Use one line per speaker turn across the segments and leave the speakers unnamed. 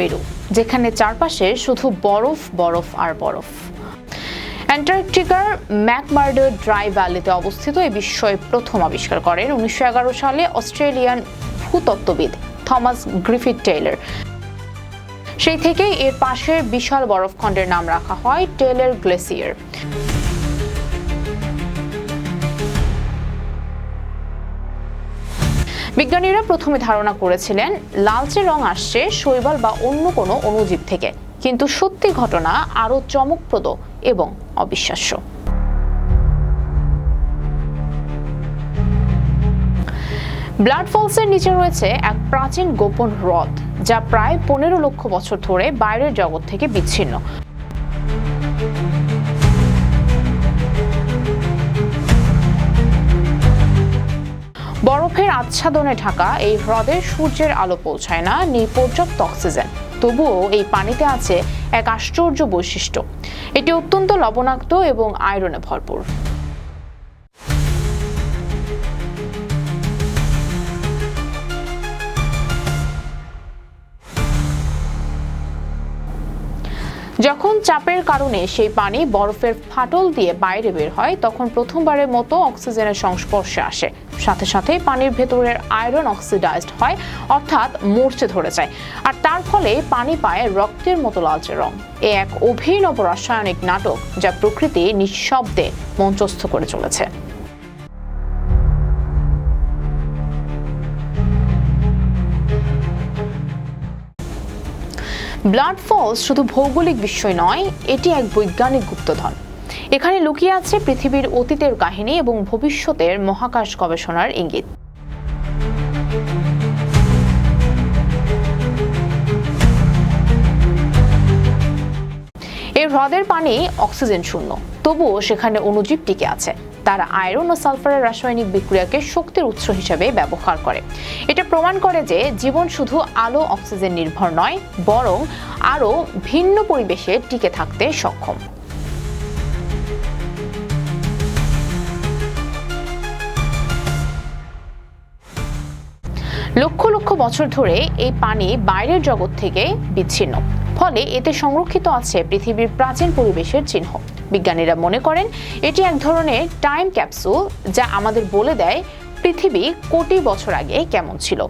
মেরু, যেখানে চারপাশে শুধু বরফ বরফ আর বরফ। অ্যান্টার্কটিকার ম্যাকমার্ডো ড্রাই ভ্যালিতে অবস্থিত এই বিস্ময় প্রথম আবিষ্কার করেন উনিশশো এগারো সালে অস্ট্রেলিয়ান ভূতত্ত্ববিদ থমাস গ্রিফিথ টেইলর। সেই থেকেই এর পাশের বিশাল বরফখণ্ডের নাম রাখা হয় টেইলর গ্লেসিয়ার। বিজ্ঞানীরা প্রথমে ধারণা করেছিলেন, লালচে রং আসছে শৈবাল বা অন্য কোনো অণুজীব থেকে। কিন্তু সত্যি ঘটনা আরও চমকপ্রদ এবং অবিশ্বাস্য। ব্লাড ফলসের নিচে রয়েছে এক প্রাচীন গোপন হ্রদ, যা প্রায় পনেরো লক্ষ বছর ধরে বাইরের জগৎ থেকে বিচ্ছিন্ন। আচ্ছাদনে ঢাকা, এই হ্রদে সূর্যের আলো পৌঁছায় না, নেই পর্যাপ্ত অক্সিজেন। তবুও এই পানিতে আছে এক আশ্চর্য বৈশিষ্ট্য। এটি অত্যন্ত লবণাক্ত এবং আয়রনে ভরপুর। যখন চাপের কারণে সেই পানি বরফের ফাটল দিয়ে বাইরে বের হয়, তখন প্রথমবারের মতো অক্সিজেনের সংস্পর্শে আসে। সাথে সাথে পানির ভেতরের আয়রন অক্সিডাইজড হয়, অর্থাৎ মরচে ধরে যায়। আর তার ফলে পানি পায় রক্তের মতো লালচে রং। এ এক অভিনব রাসায়নিক নাটক যা প্রকৃতি নিঃশব্দে মঞ্চস্থ করে চলেছে। ব্লাড ফলস শুধু ভৌগোলিক বিষয় নয়, এটি এক বৈজ্ঞানিক গুপ্তধন। এখানে লুকিয়ে আছে পৃথিবীর অতীতের কাহিনী এবং ভবিষ্যতের মহাকাশ গবেষণার ইঙ্গিত। এই হ্রদের পানি অক্সিজেন শূন্য, তবুও সেখানে অণুজীব টিকে আছে। তারা আয়রন ও সালফারের রাসায়নিক বিক্রিয়াকে শক্তির উৎস হিসেবে ব্যবহার করে। এটা প্রমাণ করে যে জীবন শুধু আলো, অক্সিজেন নির্ভর নয়, বরং আরও ভিন্ন পরিবেশে টিকে থাকতে সক্ষম। লক্ষ লক্ষ বছর ধরে এই পানি বাইরের জগৎ থেকে বিচ্ছিন্ন। ফলে এতে সংরক্ষিত আছে পৃথিবীর প্রাচীন পরিবেশের চিহ্ন। বিজ্ঞানীরা মনে করেন, এটি এক ধরনের টাইম ক্যাপসুল যা আমাদের বলে দেয় পৃথিবী কোটি বছর আগে কেমন ছিল।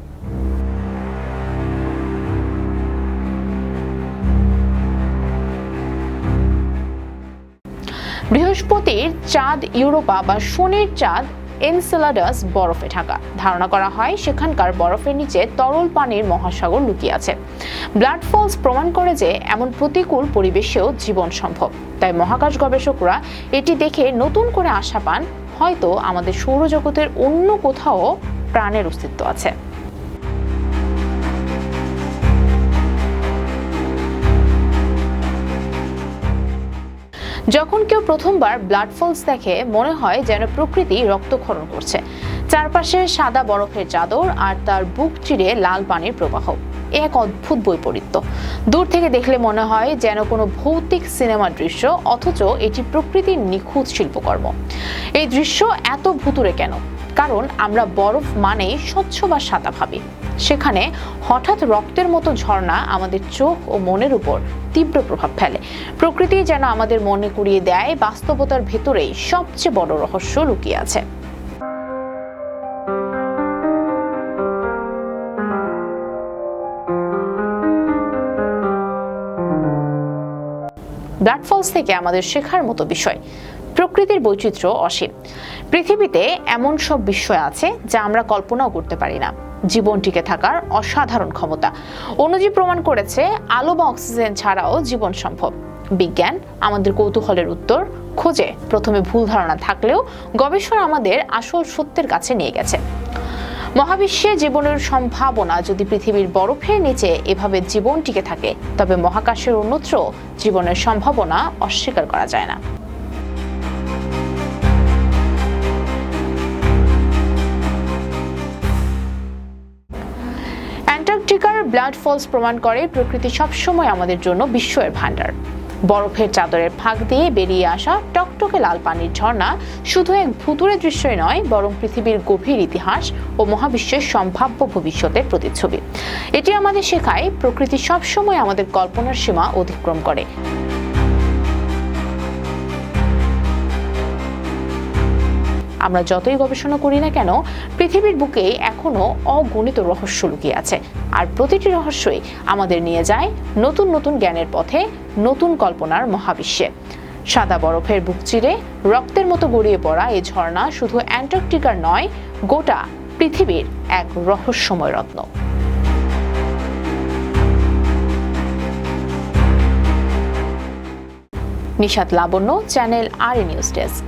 বৃহস্পতির চাঁদ ইউরোপা বা শনির চাঁদ এনসেলাডাস বরফে ঢাকা। ধারণা করা হয় সেখানকার বরফের নিচে তরল পানির মহাসাগর লুকিয়ে আছে। ব্লাড ফলস প্রমাণ করে যে এমন প্রতিকূল পরিবেশেও জীবন সম্ভব। তাই মহাকাশ গবেষকরা এটি দেখে নতুন করে আশা পান, হয়তো আমাদের সৌরজগতের অন্য কোথাও প্রাণের অস্তিত্ব আছে। যখন কেউ প্রথমবার ব্লাড ফলস দেখে, মনে হয় যেন প্রকৃতি রক্তক্ষরণ করছে। চারপাশে সাদা বরফের চাদর আর তার বুক চিরে লাল পানির প্রবাহ। এক অদ্ভুত বৈপরীত্য। দূর থেকে দেখলে মনে হয় যেন কোনো ভৌতিক সিনেমার দৃশ্য, অথচ এটি প্রকৃতির নিখুঁত শিল্পকর্ম। এই দৃশ্য এত ভুতুরে কেন? কারণ আমরা বরফ মানেই স্বচ্ছ বা সাদা ভাবি। সেখানে হঠাৎ রক্তের মতো ঝর্ণা আমাদের চোখ ও মনের উপর তীব্র প্রভাব ফেলে। প্রকৃতি যেন আমাদের মনে করিয়ে দেয়, বাস্তবতার ভেতরেই সবচেয়ে বড় রহস্য লুকিয়ে আছে। ব্লাড ফলস থেকে আমাদের শেখার মতো বিষয়। প্রকৃতির বৈচিত্র্য অসীম। পৃথিবীতে এমন সব বিষয় আছে যা আমরা কল্পনাও করতে পারি না। জীবন টিকে থাকার অসাধারণ ক্ষমতা। অনুজীব প্রমাণ করেছে, আলো বা অক্সিজেন ছাড়াও জীবন সম্ভব। বিজ্ঞান আমাদের কৌতূহলের উত্তর খোঁজে। প্রথমে ভুল ধারণা থাকলেও গবেষণা আমাদের আসল সত্যের কাছে নিয়ে গেছে। মহাবিশ্বে জীবনের সম্ভাবনা যদি পৃথিবীর বরফের নিচে এভাবে জীবন টিকে থাকে, তবে মহাকাশের অন্যত্র জীবনের সম্ভাবনা অস্বীকার করা যায় না। ব্লাড ফলস প্রমাণ করে প্রকৃতি সবসময় আমাদের জন্য বিস্ময়ের ভাণ্ডার। বরফের চাদরের ফাঁক দিয়ে বেরিয়ে আসা টকটকে লাল পানির ঝর্ণা শুধু এক ভুতুরে দৃশ্যই নয়, বরং পৃথিবীর গভীর ইতিহাস ও মহাবিশ্বের সম্ভাব্য ভবিষ্যতের প্রতিচ্ছবি। এটি আমাদের শেখায় প্রকৃতি সবসময় আমাদের কল্পনার সীমা অতিক্রম করে। আমরা যতই গবেষণা করি না কেন, পৃথিবীর বুকে এখনও অগণিত রহস্য লুকিয়ে আছে। আর প্রতিটি রহস্যই আমাদের নিয়ে যায় নতুন নতুন জ্ঞানের পথে, নতুন কল্পনার মহাবিশ্বে। সাদা বরফের বুক চিরে, রক্তের মতো গড়িয়ে পড়া এই ঝর্ণা শুধু অ্যান্টার্কটিকার নয়, গোটা পৃথিবীর এক রহস্যময় রত্ন। Nishat Labonno, channel R news desk.